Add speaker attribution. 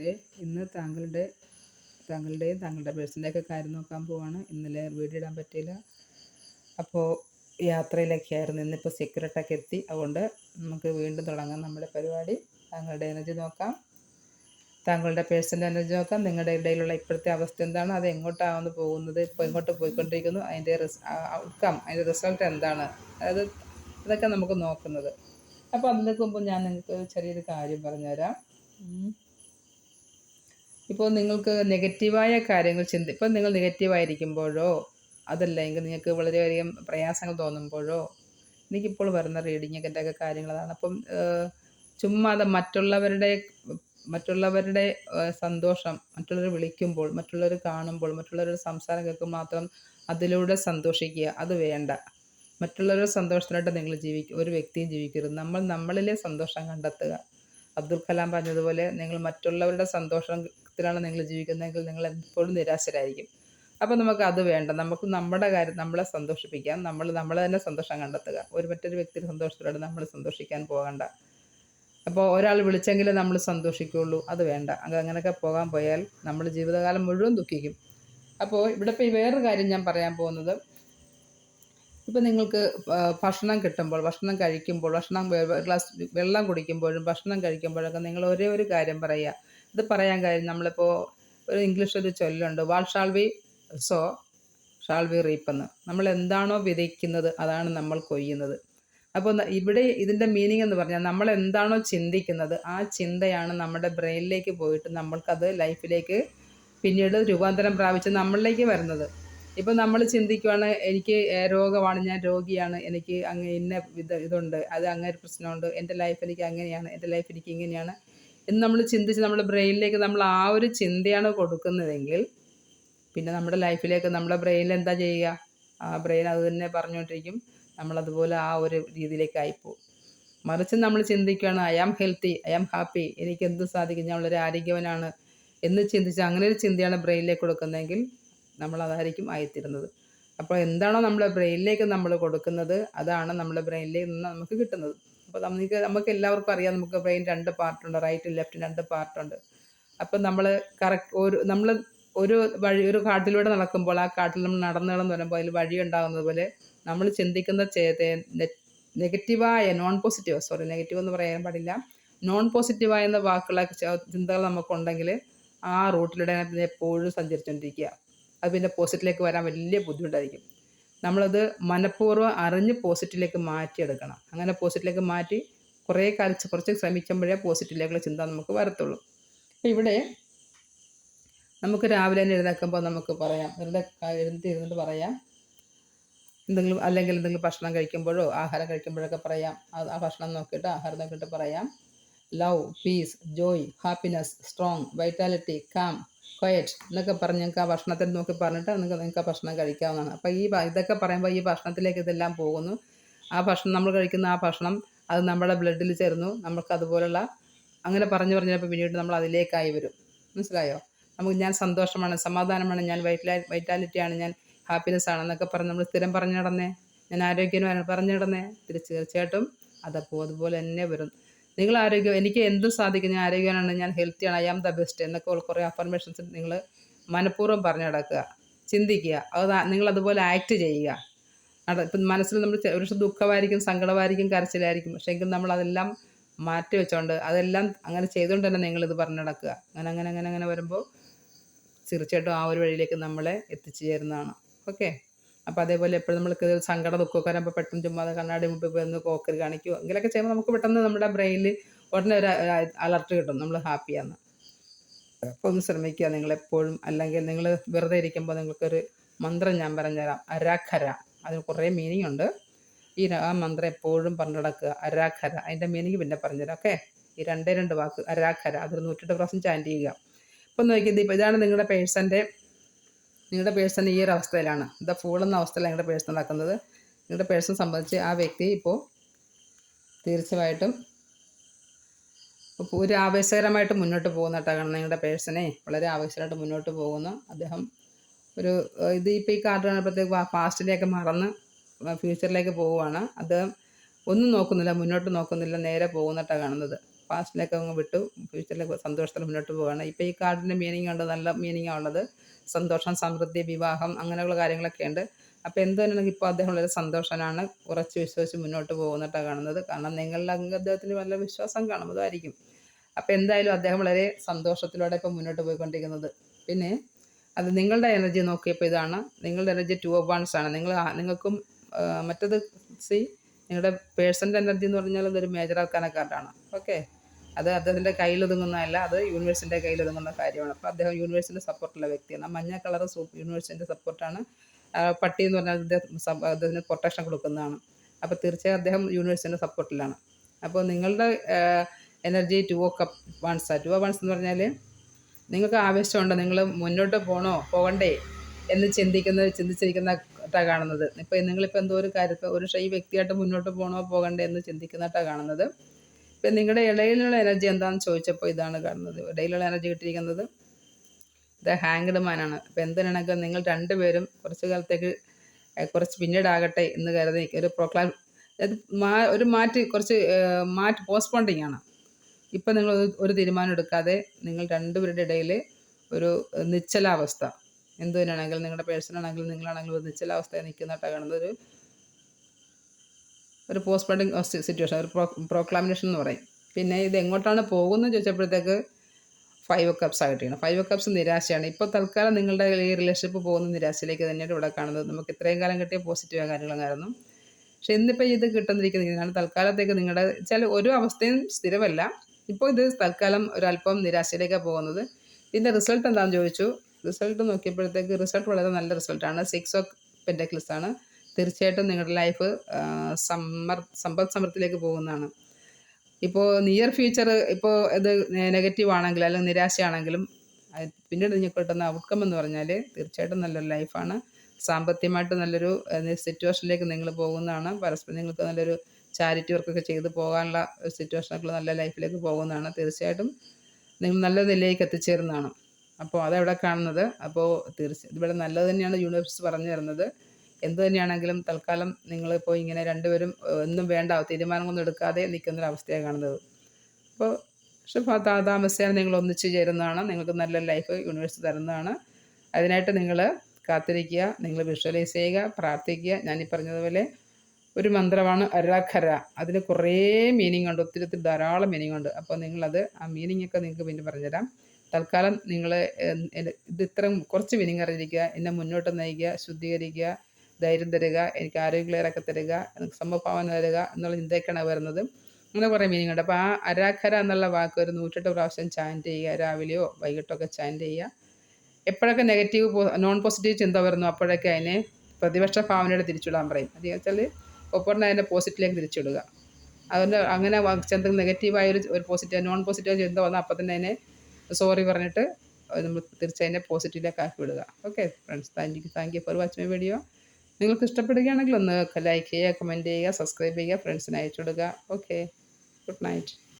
Speaker 1: സുഹൃത്തെ ഇന്ന് താങ്കളുടെ താങ്കളുടെയും താങ്കളുടെ പേഴ്സന്റെയൊക്കെ കാര്യം നോക്കാൻ പോവാണ്. ഇന്നലെ വീഡിയോ ഇടാൻ പറ്റിയില്ല. അപ്പോൾ യാത്രയിലൊക്കെ ആയിരുന്നു. ഇന്നിപ്പോൾ സെക്യൂരിറ്റൊക്കെ എത്തി. അതുകൊണ്ട് നമുക്ക് വീണ്ടും തുടങ്ങാം നമ്മുടെ പരിപാടി. താങ്കളുടെ എനർജി നോക്കാം. താങ്കളുടെ പേഴ്സന്റെ എനർജി നോക്കാം. നിങ്ങളുടെ ഇടയിലുള്ള ഇപ്പോഴത്തെ അവസ്ഥ എന്താണ്? അത് എങ്ങോട്ടാണ് പോകുന്നത്? ഇപ്പോൾ എങ്ങോട്ട് പോയിക്കൊണ്ടിരിക്കുന്നു? അതിന്റെ റിസ് ഔട്ട്കം അതിന്റെ റിസൾട്ട് എന്താണ്? അതായത് ഇതൊക്കെ നമുക്ക് നോക്കുന്നത്. അപ്പോൾ അതിലേക്ക് മുമ്പ് ഞാൻ നിങ്ങൾക്ക് ചെറിയൊരു കാര്യം പറഞ്ഞുതരാം. ഇപ്പോൾ നിങ്ങൾക്ക് നെഗറ്റീവായ കാര്യങ്ങൾ ചിന്തി ഇപ്പോൾ നിങ്ങൾ നെഗറ്റീവായിരിക്കുമ്പോഴോ അതല്ലെങ്കിൽ നിങ്ങൾക്ക് വളരെയധികം പ്രയാസങ്ങൾ തോന്നുമ്പോഴോ എനിക്കിപ്പോൾ വരുന്ന റീഡിങ്ങിന്റെ ഒക്കെ കാര്യങ്ങൾ അതാണ്. അപ്പം ചുമ്മാ അത് മറ്റുള്ളവരുടെ മറ്റുള്ളവരുടെ സന്തോഷം മറ്റുള്ളവർ വിളിക്കുമ്പോൾ മറ്റുള്ളവർ കാണുമ്പോൾ മറ്റുള്ളവരുടെ സംസാരം കേൾക്കുമ്പോൾ മാത്രം അതിലൂടെ സന്തോഷിക്കുക അത് വേണ്ട. മറ്റുള്ളവരുടെ സന്തോഷത്തിനായിട്ട് നിങ്ങൾ ജീവിക്കുക ഒരു വ്യക്തിയും ജീവിക്കരുത്. നമ്മൾ നമ്മളിലെ സന്തോഷം കണ്ടെത്തുക. അബ്ദുൽ കലാം പറഞ്ഞതുപോലെ നിങ്ങൾ മറ്റുള്ളവരുടെ സന്തോഷത്തിലാണ് നിങ്ങൾ ജീവിക്കുന്നതെങ്കിൽ നിങ്ങൾ എപ്പോഴും നിരാശരായിരിക്കും. അപ്പോൾ നമുക്ക് അത് വേണ്ട. നമുക്ക് നമ്മുടെ കാര്യം നമ്മളെ സന്തോഷിപ്പിക്കാം. നമ്മൾ നമ്മൾ തന്നെ സന്തോഷം കണ്ടെത്തുക. ഒരു മറ്റൊരു വ്യക്തിയുടെ സന്തോഷത്തിലൂടെ നമ്മൾ സന്തോഷിക്കാൻ പോകണ്ട. അപ്പോൾ ഒരാൾ വിളിച്ചെങ്കിലും നമ്മൾ സന്തോഷിക്കുകയുള്ളൂ. അത് വേണ്ട. അങ്ങനെ അങ്ങനെയൊക്കെ പോകാൻ പോയാൽ നമ്മൾ ജീവിതകാലം മുഴുവൻ ദുഃഖിക്കും. അപ്പോൾ ഇവിടെ ഇപ്പോൾ വേറൊരു കാര്യം ഞാൻ പറയാൻ പോകുന്നത്. ഇപ്പം നിങ്ങൾക്ക് ഭക്ഷണം കിട്ടുമ്പോൾ ഭക്ഷണം കഴിക്കുമ്പോൾ ഭക്ഷണം ഗ്ലാസ് വെള്ളം കുടിക്കുമ്പോഴും ഭക്ഷണം കഴിക്കുമ്പോഴൊക്കെ നിങ്ങൾ ഒരേ ഒരു കാര്യം പറയുക. ഇത് പറയാൻ കാര്യം നമ്മളിപ്പോൾ ഒരു ഇംഗ്ലീഷ് ഒരു ചൊല്ലുണ്ട് വാൾ shall we sow shall we റീപ്പെന്ന് നമ്മൾ എന്താണോ വിതയ്ക്കുന്നത് അതാണ് നമ്മൾ കൊയ്യുന്നത്. അപ്പോൾ ഇവിടെ ഇതിന്റെ മീനിങ് എന്ന് പറഞ്ഞാൽ നമ്മൾ എന്താണോ ചിന്തിക്കുന്നത് ആ ചിന്തയാണ് നമ്മുടെ ബ്രെയിനിലേക്ക് പോയിട്ട് നമ്മൾക്കത് ലൈഫിലേക്ക് പിന്നീട് രൂപാന്തരം പ്രാപിച്ച് നമ്മളിലേക്ക് വരുന്നത്. ഇപ്പം നമ്മൾ ചിന്തിക്കുവാണ് എനിക്ക് രോഗമാണ് ഞാൻ രോഗിയാണ് എനിക്ക് അങ്ങ് ഇന്ന ഇത് ഇതുണ്ട് അത് അങ്ങനെ ഒരു പ്രശ്നമുണ്ട് എന്റെ ലൈഫ് എനിക്ക് അങ്ങനെയാണ് എന്റെ ലൈഫ് എനിക്ക് ഇങ്ങനെയാണ്. എന്ന് നമ്മൾ ചിന്തിച്ച് നമ്മുടെ ബ്രെയിനിലേക്ക് നമ്മൾ ആ ഒരു ചിന്തയാണ് കൊടുക്കുന്നതെങ്കിൽ പിന്നെ നമ്മുടെ ലൈഫിലേക്ക് നമ്മുടെ ബ്രെയിനിൽ എന്താ ചെയ്യുക? ആ ബ്രെയിൻ അത് തന്നെ പറഞ്ഞുകൊണ്ടിരിക്കും. നമ്മളതുപോലെ ആ ഒരു രീതിയിലേക്കായി പോകും മറിച്ച് നമ്മൾ ചിന്തിക്കുകയാണ് I am healthy I am happy എനിക്ക് എന്ത് സാധിക്കും? ഞാൻ വളരെ ആരോഗ്യവനാണ്. എന്ന് ചിന്തിച്ച് അങ്ങനെ ഒരു ചിന്തയാണ് ബ്രെയിനിലേക്ക് കൊടുക്കുന്നതെങ്കിൽ നമ്മൾ അതായിരിക്കും ആയിത്തീരുന്നത്. അപ്പോൾ എന്താണോ നമ്മുടെ ബ്രെയിനിലേക്ക് നമ്മൾ കൊടുക്കുന്നത് അതാണ് നമ്മുടെ ബ്രെയിനിലേക്ക് നിന്ന് നമുക്ക് കിട്ടുന്നത്. അപ്പോൾ നമുക്ക് നമുക്ക് എല്ലാവർക്കും അറിയാം നമുക്ക് ബ്രെയിൻ രണ്ട് പാർട്ടുണ്ട് റൈറ്റും ലെഫ്റ്റും രണ്ട് പാർട്ടുണ്ട്. അപ്പം നമ്മൾ കറക്റ്റ് ഒരു നമ്മൾ ഒരു വഴി ഒരു കാട്ടിലൂടെ നടക്കുമ്പോൾ ആ കാട്ടിൽ നമ്മൾ നടന്നുകളെന്ന് പറയുമ്പോൾ അതിൽ വഴി ഉണ്ടാകുന്നത് പോലെ നമ്മൾ ചിന്തിക്കുന്ന നെഗറ്റീവായ നോൺ പോസിറ്റീവ് സോറി നെഗറ്റീവ് എന്ന് പറയാൻ പാടില്ല. നോൺ പോസിറ്റീവായ എന്ന വാക്കുള്ള ചിന്തകൾ നമുക്കുണ്ടെങ്കിൽ ആ റൂട്ടിലൂടെ എപ്പോഴും സഞ്ചരിച്ചുകൊണ്ടിരിക്കുക അത് പിന്നെ പോസിറ്റീവിലേക്ക് വരാൻ വലിയ ബുദ്ധിമുട്ടായിരിക്കും. നമ്മളത് മനഃപൂർവം അറിഞ്ഞ് പോസിറ്റീവിലേക്ക് മാറ്റിയെടുക്കണം. അങ്ങനെ പോസിറ്റീവിലേക്ക് മാറ്റി കുറേ കാലം കുറച്ച് ശ്രമിക്കുമ്പോഴേ പോസിറ്റീവിലേക്കുള്ള ചിന്ത നമുക്ക് വരത്തുള്ളൂ. അപ്പോൾ ഇവിടെ നമുക്ക് രാവിലെ തന്നെ എഴുന്നേൽക്കുമ്പോൾ നമുക്ക് പറയാം. ക- എഴുന്നേറ്റ് ഇരുന്നിട്ട് പറയാം. എന്തെങ്കിലും അല്ലെങ്കിൽ എന്തെങ്കിലും ഭക്ഷണം കഴിക്കുമ്പോഴോ ആഹാരം കഴിക്കുമ്പോഴൊക്കെ പറയാം. ആ ഭക്ഷണം നോക്കിയിട്ട് ആഹാരം നോക്കിയിട്ട് പറയാം. Love peace joy happiness strong vitality calm quiet എന്നൊക്കെ പറഞ്ഞ് നിങ്ങൾക്ക് ആ ഭക്ഷണത്തിൽ നോക്കി പറഞ്ഞിട്ട് നിങ്ങൾക്ക് നിങ്ങൾക്ക് ആ ഭക്ഷണം കഴിക്കാവുന്നതാണ്. അപ്പോൾ ഈ ഇതൊക്കെ പറയുമ്പോൾ ഈ ഭക്ഷണത്തിലേക്ക് ഇതെല്ലാം പോകുന്നു. ആ ഭക്ഷണം നമ്മൾ കഴിക്കുന്ന ആ ഭക്ഷണം അത് നമ്മുടെ ബ്ലഡിൽ ചേർന്നു നമുക്ക് അതുപോലുള്ള അങ്ങനെ പറഞ്ഞു പറഞ്ഞപ്പോൾ പിന്നീട് നമ്മൾ അതിലേക്കായി വരും. മനസ്സിലായോ? നമുക്ക് ഞാൻ സന്തോഷമാണ് സമാധാനമാണ് ഞാൻ വൈറ്റാ വൈറ്റാലിറ്റിയാണ് ഞാൻ ഹാപ്പിനെസ് ആണ് എന്നൊക്കെ പറഞ്ഞ് നമ്മൾ സ്ഥിരം പറഞ്ഞു നടന്നേ. ഞാൻ ആരോഗ്യം പറഞ്ഞു നടന്നേ. തീർച്ചയായിട്ടും അതപ്പോൾ അതുപോലെ തന്നെ വരും. നിങ്ങൾ ആരോഗ്യം എനിക്ക് എന്തും സാധിക്കും ഞാൻ ആരോഗ്യവാനാണ് ഞാൻ ഹെൽത്തിയാണ് ഐ ആം ദ ബെസ്റ്റ് എന്നൊക്കെ കുറേ അഫർമേഷൻസ് നിങ്ങൾ മനഃപൂർവം പറഞ്ഞു നടക്കുക ചിന്തിക്കുക അത് നിങ്ങൾ അതുപോലെ ആക്ട് ചെയ്യുക. നട ഇപ്പം മനസ്സിൽ നമ്മൾ ഒരു ദുഃഖമായിരിക്കും സങ്കടമായിരിക്കും കരച്ചിലായിരിക്കും പക്ഷേ എങ്കിൽ നമ്മൾ അതെല്ലാം മാറ്റി വെച്ചോണ്ട് അതെല്ലാം അങ്ങനെ ചെയ്തുകൊണ്ട് തന്നെ നിങ്ങളിത് പറഞ്ഞു നടക്കുക. അങ്ങനെ അങ്ങനെ അങ്ങനെ അങ്ങനെ വരുമ്പോൾ തീർച്ചയായിട്ടും ആ ഒരു വഴിയിലേക്ക് നമ്മളെ എത്തിച്ചു ചേരുന്നതാണ്. ഓക്കെ അപ്പോൾ അതേപോലെ എപ്പോഴും നമ്മൾക്ക് സങ്കട ദുഃഖമൊക്കെ വരുമ്പോൾ പെട്ടെന്ന് ചുമ്മാതെ കണ്ണാടി മുമ്പിൽ ഒന്ന് കോക്കറി കാണിക്കുകയോ അങ്ങനെയൊക്കെ ചെയ്യുമ്പോൾ നമുക്ക് പെട്ടെന്ന് നമ്മുടെ ബ്രെയിനിൽ ഉടനെ ഒരു അലർട്ട് കിട്ടും. നമ്മൾ ഹാപ്പിയാണ് അപ്പോൾ ഒന്ന് ശ്രമിക്കുക നിങ്ങളെപ്പോഴും അല്ലെങ്കിൽ നിങ്ങൾ വെറുതെ ഇരിക്കുമ്പോൾ നിങ്ങൾക്കൊരു മന്ത്രം ഞാൻ പറഞ്ഞുതരാം. അരാഖര. അതിന് കുറേ മീനിങ് ഉണ്ട്. ഈ ആ മന്ത്രം എപ്പോഴും പറഞ്ഞു നടക്കുക. അരാഖര. അതിന്റെ മീനിങ് പിന്നെ പറഞ്ഞുതരാം. ഓക്കെ? ഈ രണ്ടേ രണ്ട് വാക്ക്. അരാഖര. അതൊരു നൂറ്റെട്ട് പ്രാവശ്യം ചാന്റ് ചെയ്യുക. ഇപ്പം നോക്കിയത് ഇപ്പോൾ ഇതാണ് നിങ്ങളുടെ പേഴ്സന്റെ നിങ്ങളുടെ പേഴ്സൺ ഈ ഒരു അവസ്ഥയിലാണ്. ദ ഫൂൾ എന്ന അവസ്ഥയിലാണ് നിങ്ങളുടെ പേഴ്സൺ നടക്കുന്നത്. നിങ്ങളുടെ പേഴ്സൺ സംബന്ധിച്ച് ആ വ്യക്തി ഇപ്പോൾ തീർച്ചയായിട്ടും ഒരു ആവേശകരമായിട്ട് മുന്നോട്ട് പോകുന്നതായിട്ടാണ് നിങ്ങളുടെ പേഴ്സണെ. വളരെ ആവേശകരമായിട്ട് മുന്നോട്ട് പോകുന്നു. അദ്ദേഹം ഒരു ഇത് ഇപ്പോൾ ഈ കാർഡ് കാണുമ്പോഴത്തേക്ക് പാസ്റ്റിലേക്ക് മറന്ന് ഫ്യൂച്ചറിലേക്ക് പോവുകയാണ്. അദ്ദേഹം ഒന്നും നോക്കുന്നില്ല മുന്നോട്ട് നോക്കുന്നില്ല നേരെ പോകുന്നിട്ടാണ് കാണുന്നത്. പാസ്റ്റിലേക്ക് അങ്ങ് വിട്ടു ഫ്യൂച്ചറിലേക്ക് സന്തോഷത്തിൽ മുന്നോട്ട് പോവുകയാണ്. ഇപ്പോൾ ഈ കാർഡിന്റെ മീനിങ് ഉണ്ട് നല്ല മീനിങ്ങാണ് ഉള്ളത്. സന്തോഷം സമൃദ്ധി വിവാഹം അങ്ങനെയുള്ള കാര്യങ്ങളൊക്കെ ഉണ്ട്. അപ്പോൾ എന്ത് തന്നെയാണെങ്കിൽ ഇപ്പോൾ അദ്ദേഹം വളരെ സന്തോഷനാണ് ഉറച്ച് വിശ്വസിച്ച് മുന്നോട്ട് പോകുന്നിട്ടാണ് കാണുന്നത്. കാരണം നിങ്ങളുടെ അങ്ങ് അദ്ദേഹത്തിന് നല്ല വിശ്വാസം കാണുന്നതായിരിക്കും. അപ്പോൾ എന്തായാലും അദ്ദേഹം വളരെ സന്തോഷത്തിലൂടെ ഇപ്പോൾ മുന്നോട്ട് പോയിക്കൊണ്ടിരിക്കുന്നത്. പിന്നെ അത് നിങ്ങളുടെ എനർജി നോക്കിയപ്പോൾ ഇതാണ്. നിങ്ങളുടെ എനർജി ടു ഓഫ് വൺസ് ആണ്. നിങ്ങൾ നിങ്ങൾക്കും മറ്റത് സി നിങ്ങളുടെ പേഴ്സന്റെ എനർജി എന്ന് പറഞ്ഞാൽ അതൊരു മേജർ ആണ് ഓക്കെ അത് അദ്ദേഹത്തിന്റെ കയ്യിലൊതുങ്ങുന്നതല്ല അത് യൂണിവേഴ്സിന്റെ കയ്യിലൊതുങ്ങുന്ന കാര്യമാണ്. അപ്പോൾ അദ്ദേഹം യൂണിവേഴ്സിന്റെ സപ്പോർട്ടുള്ള വ്യക്തിയാണ്. ആ മഞ്ഞ കളർ യൂണിവേഴ്സിന്റെ സപ്പോർട്ടാണ്. പട്ടി എന്ന് പറഞ്ഞാൽ അദ്ദേഹം അദ്ദേഹത്തിന് പ്രൊട്ടക്ഷൻ കൊടുക്കുന്നതാണ്. അപ്പോൾ തീർച്ചയായും അദ്ദേഹം യൂണിവേഴ്സിന്റെ സപ്പോർട്ടിലാണ്. അപ്പോൾ നിങ്ങളുടെ energy two of cup wands two of wands എന്ന് പറഞ്ഞാൽ നിങ്ങൾക്ക് ആവേശമുണ്ട്? നിങ്ങൾ മുന്നോട്ട് പോകണോ പോകണ്ടേ? എന്ന് ചിന്തിക്കുന്ന ചിന്തിച്ചിരിക്കുന്ന ട്ടാ കാണുന്നത്. ഇപ്പോൾ നിങ്ങളിപ്പോൾ എന്തോ ഒരു കാര്യത്തിൽ ഒരു ഷൈ വ്യക്തിയായിട്ട് മുന്നോട്ട് പോകണോ പോകണ്ടേ എന്ന് ചിന്തിക്കുന്നതായിട്ടാണ് കാണുന്നത്. ഇപ്പം നിങ്ങളുടെ ഇടയിലുള്ള എനർജി എന്താണെന്ന് ചോദിച്ചപ്പോൾ ഇതാണ് കാണുന്നത്. ഇടയിലുള്ള എനർജി കിട്ടിയിരിക്കുന്നത് ഇത് ഹാങ്ഡ് മാനാണ് അപ്പോൾ എന്തിനാണെങ്കിൽ നിങ്ങൾ രണ്ടുപേരും കുറച്ച് കാലത്തേക്ക് കുറച്ച് പിന്നീടാകട്ടെ എന്ന് കരുതി ഒരു പ്രോക്ലാം അത് മാ ഒരു മാറ്റ് കുറച്ച് മാറ്റ് പോസ്റ്റ്പോണ്ടിങ് ആണ്. ഇപ്പം നിങ്ങൾ ഒരു- തീരുമാനം എടുക്കാതെ നിങ്ങൾ രണ്ടുപേരുടെ ഇടയിൽ ഒരു നിശ്ചലാവസ്ഥ. എന്ത് തന്നെയാണെങ്കിലും നിങ്ങളുടെ പേഴ്സണാണെങ്കിലും നിങ്ങളാണെങ്കിലും ഒരു നിശ്ചലാവസ്ഥയിൽ നിൽക്കുന്നതായിട്ടാണ് കാണുന്നത്. ഒരു ഒരു പോസ്റ്റ് പോസ്റ്റ്പോണ്ടിങ് സിറ്റുവേഷൻ ഒരു പ്രോ പ്രോക്ലാമിനേഷൻ എന്ന് പറയും. പിന്നെ ഇത് എങ്ങോട്ടാണ് പോകുന്നത് ചോദിച്ചപ്പോഴത്തേക്ക് ഫൈവ് കപ്സ് ആയിട്ടാണ്. ഫൈവ് കപ്സ് നിരാശയാണ്. ഇപ്പോൾ തൽക്കാലം നിങ്ങളുടെ ഈ റിലേഷൻഷിപ്പ് പോകുന്ന നിരാശയിലേക്ക് തന്നെയാണ് ഇവിടെ കാണുന്നത്. നമുക്ക് ഇത്രയും കാലം കിട്ടിയ പോസിറ്റീവ് കാര്യങ്ങളായിരുന്നു. പക്ഷേ ഇന്നിപ്പോൾ ഇത് കിട്ടുന്നിരിക്കുന്നതാണ് തൽക്കാലത്തേക്ക് നിങ്ങളുടെ ചില ഒരു അവസ്ഥയും സ്ഥിരമല്ല. ഇപ്പോൾ ഇത് തൽക്കാലം ഒരല്പം നിരാശയിലേക്കാണ് പോകുന്നത്. ഇതിന്റെ റിസൾട്ട് എന്താണെന്ന് ചോദിച്ചു. റിസൾട്ട് നോക്കിയപ്പോഴത്തേക്ക് റിസൾട്ട് വളരെ നല്ല റിസൾട്ടാണ് സിക്സ് ഓഫ് പെന്റക്കിൾസ് ആണ്. തീർച്ചയായിട്ടും നിങ്ങളുടെ ലൈഫ് സമ്മർ സമ്പദ് സമൃദ്ധിയിലേക്ക് പോകുന്നതാണ്. ഇപ്പോൾ നിയർ ഫ്യൂച്ചർ ഇപ്പോൾ ഇത് നെഗറ്റീവ് ആണെങ്കിലും അല്ലെങ്കിൽ നിരാശയാണെങ്കിലും പിന്നീട് നിങ്ങൾക്ക് കിട്ടുന്ന ഔട്ട്കം എന്ന് പറഞ്ഞാൽ തീർച്ചയായിട്ടും നല്ലൊരു ലൈഫാണ് സാമ്പത്തികമായിട്ട് നല്ലൊരു സിറ്റുവേഷനിലേക്ക് നിങ്ങൾ പോകുന്നതാണ്. പരസ്പരം നിങ്ങൾക്ക് നല്ലൊരു ചാരിറ്റി വർക്കൊക്കെ ചെയ്ത് പോകാനുള്ള ഒരു സിറ്റുവേഷനൊക്കെ നല്ല ലൈഫിലേക്ക് പോകുന്നതാണ്. തീർച്ചയായിട്ടും നിങ്ങൾ നല്ല നിലയിലേക്ക് എത്തിച്ചേരുന്നതാണ്. അപ്പോൾ അതെവിടെ കാണുന്നത്. അപ്പോൾ തീർച്ചയായും ഇവിടെ നല്ലത് തന്നെയാണ് യൂണിവേഴ്സ് പറഞ്ഞു തരുന്നത്. എന്ത് തന്നെയാണെങ്കിലും തൽക്കാലം നിങ്ങളിപ്പോൾ ഇങ്ങനെ രണ്ടുപേരും ഒന്നും വേണ്ട തീരുമാനമൊന്നും എടുക്കാതെ നിൽക്കുന്നൊരവസ്ഥയാണ് കാണുന്നത്. അപ്പോൾ പക്ഷെ താമസിയാതെ നിങ്ങൾ ഒന്നിച്ചു ചേരുന്നതാണ് നിങ്ങൾക്ക് നല്ല ലൈഫ് യൂണിവേഴ്സ് തരുന്നതാണ്. അതിനായിട്ട് നിങ്ങൾ കാത്തിരിക്കുക നിങ്ങൾ വിഷ്വലൈസ് ചെയ്യുക പ്രാർത്ഥിക്കുക. ഞാനീ പറഞ്ഞതുപോലെ ഒരു മന്ത്രമാണ് അരാഖര. അതിന് കുറേ മീനിങ് ഉണ്ട് ഒത്തിരി ഒത്തിരി ധാരാളം മീനിങ് ഉണ്ട് അപ്പോൾ നിങ്ങളത് ആ മീനിങ് ഒക്കെ നിങ്ങൾക്ക് പിന്നെ പറഞ്ഞുതരാം. തൽക്കാലം നിങ്ങൾ ഇത് ഇത്രയും കുറച്ച് മീനിങ് അറിഞ്ഞിരിക്കുക എന്നെ മുന്നോട്ട് നയിക്കുക ശുദ്ധീകരിക്കുക ധൈര്യം തരിക എനിക്ക് ആരോഗ്യം ക്ലിയറൊക്കെ തരിക എനിക്ക് സമഭാവന തരിക എന്നുള്ള ചിന്തയൊക്കെയാണ് വരുന്നത്. അങ്ങനെ കുറേ മീനിങ് ഉണ്ട് അപ്പോൾ ആ അരാഖര എന്നുള്ള വാക്ക് ഒരു നൂറ്റെട്ട് പ്രാവശ്യം ചാന്റ് ചെയ്യുക രാവിലെയോ വൈകിട്ടോ ഒക്കെ ചാന്റ് ചെയ്യുക. എപ്പോഴൊക്കെ നെഗറ്റീവ് നോൺ പോസിറ്റീവ് ചിന്ത വരുന്നു അപ്പോഴൊക്കെ അതിനെ പ്രതിപക്ഷ ഭാവനയുടെ തിരിച്ചുവിടാൻ പറയും. അത് വെച്ചാൽ ഒപ്പറിനെ അതിന്റെ പോസിറ്റീവിലേക്ക് തിരിച്ചിടുക അതുകൊണ്ട് അങ്ങനെ ചിന്ത നെഗറ്റീവായൊരു ഒരു പോസിറ്റീവ് നോൺ പോസിറ്റീവ് ചിന്ത വന്നാൽ അപ്പം തന്നെ അതിനെ സോറി പറഞ്ഞിട്ട് നമ്മൾ തീർച്ചയായും അതിനെ പോസിറ്റീവിലേക്ക് ആക്കി വിടുക. Okay friends thank you thank you for watch my video നിങ്ങൾക്ക് ഇഷ്ടപ്പെടുകയാണെങ്കിൽ ഒന്ന് ലൈക്ക് ചെയ്യുക കമന്റ് ചെയ്യുക സബ്സ്ക്രൈബ് ചെയ്യുക ഫ്രണ്ട്സിന് അയച്ചു കൊടുക്കുക. Okay good night